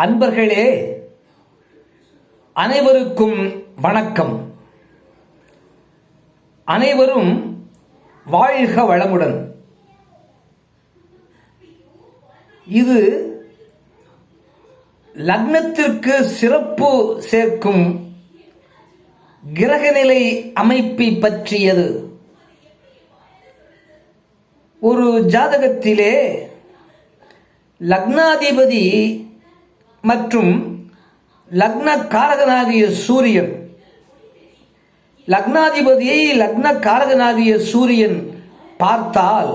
அன்பர்களே அனைவருக்கும் வணக்கம். அனைவரும் வாழ்க வளமுடன். இது லக்னத்திற்கு சிறப்பு சேர்க்கும் கிரகநிலை அமைப்பை பற்றியது. ஒரு ஜாதகத்திலே லக்னாதிபதி மற்றும் லக்ன காரகனாகிய சூரியன். லக்னாதிபதியை லக்ன காரகனாகிய சூரியன் பார்த்தால்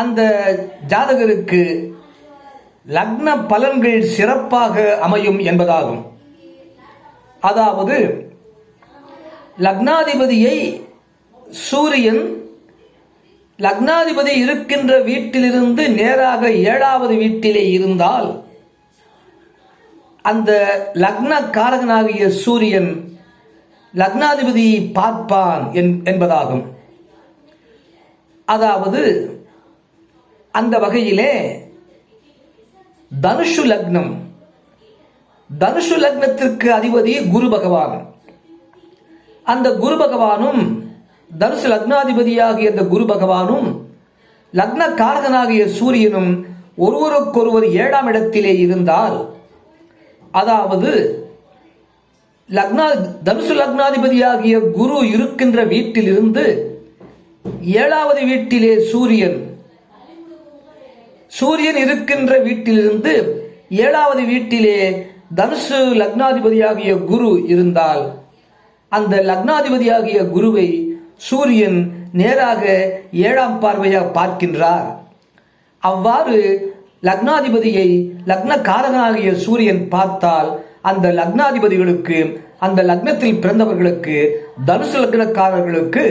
அந்த ஜாதகருக்கு லக்ன பலன்கள் சிறப்பாக அமையும் என்பதாகும். அதாவது லக்னாதிபதியை சூரியன் லக்னாதிபதி இருக்கின்ற வீட்டிலிருந்து நேராக ஏழாவது வீட்டிலே இருந்தால் அந்த லக்ன காரகனாகிய சூரியன் லக்னாதிபதியை பார்ப்பான் என்பதாகும். அதாவது அந்த வகையிலே தனுஷு லக்னம் தனுஷு லக்னத்திற்கு அதிபதி குரு பகவான். அந்த குரு பகவானும் தனுசு லக்னாதிபதியாகிய அந்த குரு பகவானும் லக்ன காரகனாகிய சூரியனும் ஒருவருக்கொருவர் ஏழாம் இடத்திலே இருந்தால் அதாவது லக்னா தனுசு லக்னாதிபதியாகிய குரு இருக்கின்ற வீட்டிலிருந்து ஏழாவது வீட்டிலே சூரியன் சூரியன் இருக்கின்ற வீட்டிலிருந்து ஏழாவது வீட்டிலே தனுசு லக்னாதிபதியாகிய குரு இருந்தால் அந்த லக்னாதிபதியாகிய குருவை சூரியன் நேராக ஏழாம் பார்வையாக பார்க்கின்றார். அவ்வாறு லக்னாதிபதியை லக்னக்காரகனாகிய சூரியன் பார்த்தால் அந்த லக்னாதிபதிகளுக்கு அந்த லக்னத்தில் பிறந்தவர்களுக்கு தனுசு லக்னக்காரர்களுக்கு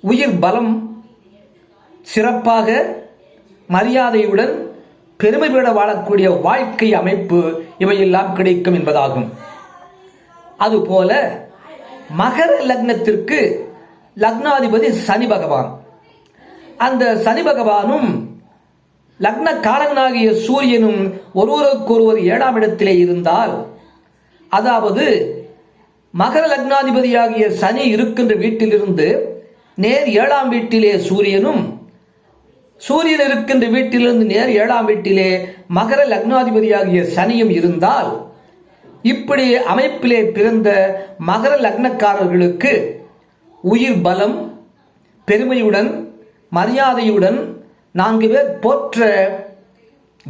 உயிர் பலம் சிறப்பாக மரியாதையுடன் பெருமை பெற வாழக்கூடிய வாழ்க்கை அமைப்பு இவையெல்லாம் கிடைக்கும் என்பதாகும். அதுபோல மகர லக்னத்திற்கு லக்னாதிபதி சனி பகவான். அந்த சனி பகவானும் லக்ன காரகனாகிய சூரியனும் ஒருவருக்கொருவர் ஏழாம் இடத்திலே இருந்தால் அதாவது மகர லக்னாதிபதியாகிய சனி இருக்கின்ற வீட்டிலிருந்து நேர் ஏழாம் வீட்டிலே சூரியனும் சூரியன் இருக்கின்ற வீட்டிலிருந்து நேர் ஏழாம் வீட்டிலே மகர லக்னாதிபதியாகிய சனியும் இருந்தால் இப்படி அமைப்பிலே பிறந்த மகர லக்னக்காரர்களுக்கு உயிர் பலம் பெருமையுடன் மரியாதையுடன் நான்கு பேர் போற்ற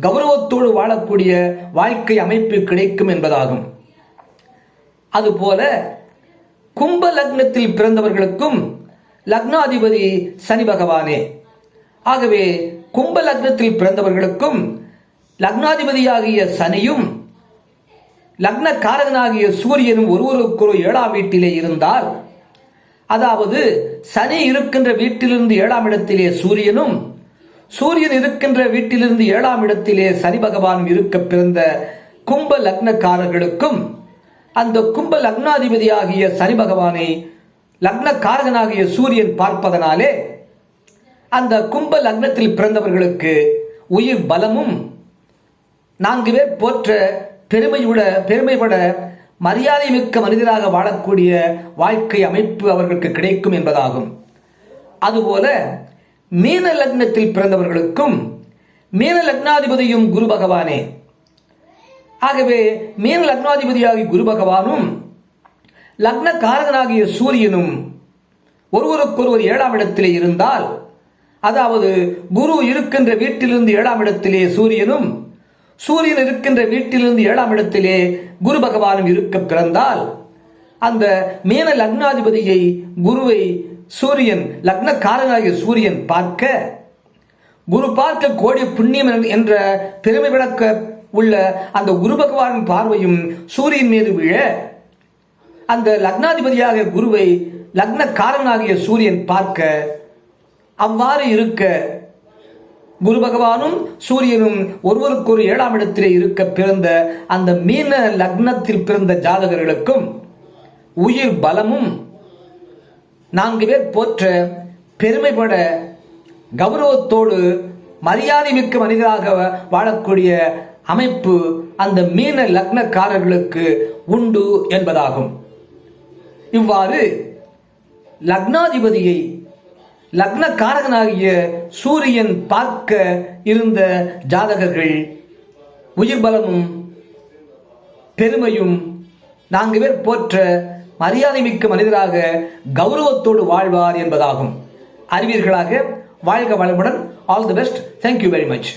கௌரவத்தோடு வாழக்கூடிய வாழ்க்கை அமைப்பு கிடைக்கும் என்பதாகும். அதுபோல கும்ப லக்னத்தில் பிறந்தவர்களுக்கும் லக்னாதிபதி சனி பகவானே. ஆகவே கும்ப லக்னத்தில் பிறந்தவர்களுக்கும் லக்னாதிபதியாகிய சனியும் லக்ன காரகனாகிய சூரியனும் ஒருவருக்கொரு ஏழாம் வீட்டிலே இருந்தால் அதாவது சனி இருக்கின்ற வீட்டிலிருந்து ஏழாம் இடத்திலே சூரியனும் சூரியன் இருக்கின்ற வீட்டிலிருந்து ஏழாம் இடத்திலே சனி பகவானும் இருக்க பிறந்த கும்ப லக்னக்காரர்களுக்கும் அந்த கும்ப லக்னாதிபதியாகிய சனி பகவானை லக்னக்காரகனாகிய சூரியன் பார்ப்பதனாலே அந்த கும்ப லக்னத்தில் பிறந்தவர்களுக்கு உயிர் பலமும் நான்கு பேர் போற்ற பெருமையுட பெருமைப்பட மரியாதை மிக்க மனிதராக வாழக்கூடிய வாழ்க்கை அமைப்பு அவர்களுக்கு கிடைக்கும் என்பதாகும். அதுபோல மீன லக்னத்தில் பிறந்தவர்களுக்கும் மீன லக்னாதிபதியும் குரு பகவானே. ஆகவே மீன லக்னாதிபதியாகிய குரு பகவானும் லக்ன காரகனாகிய சூரியனும் ஒருவருக்கொருவர் ஏழாம் இடத்திலே இருந்தால் அதாவது குரு இருக்கின்ற வீட்டிலிருந்து ஏழாம் இடத்திலே சூரியனும் சூரியன் இருக்கின்ற வீட்டிலிருந்து ஏழாம் இடத்திலே குரு பகவானும் இருக்க பிறந்தால் அந்த மீன லக்னாதிபதியை குருவை சூரியன் லக்ன காரனாகிய சூரியன் பார்க்க குரு பார்க்க கோடி புண்ணியம் என்ற பெருமை விளக்க உள்ள அந்த குரு பகவானின் பார்வையும் சூரியன் மீது விழ அந்த லக்னாதிபதியாக குருவை லக்ன காரனாகிய சூரியன் பார்க்க அவ்வாறு இருக்க குரு பகவானும் சூரியனும் ஒருவருக்கொரு ஏழாம் இடத்திலே இருக்க பிறந்த அந்த மீன லக்னத்தில் பிறந்த ஜாதகர்களுக்கும் உயிர் பலமும் நான்கு பேர் போற்ற பெருமைப்பட கௌரவத்தோடு மரியாதை மிக்க மனிதராக வாழக்கூடிய அமைப்பு அந்த மீன லக்னக்காரர்களுக்கு உண்டு என்பதாகும். இவ்வாறு லக்னாதிபதியை லக்னக்காரகனாகிய சூரியன் பார்க்க இருந்த ஜாதகர்கள் உயிர் பலமும் பெருமையும் நான்கு பேர் போற்ற மரியாதை மிக்க மனிதராக கௌரவத்தோடு வாழ்வார் என்பதாகும். அறிவீர்களாக வாழ்க வளமுடன் all the best thank you very much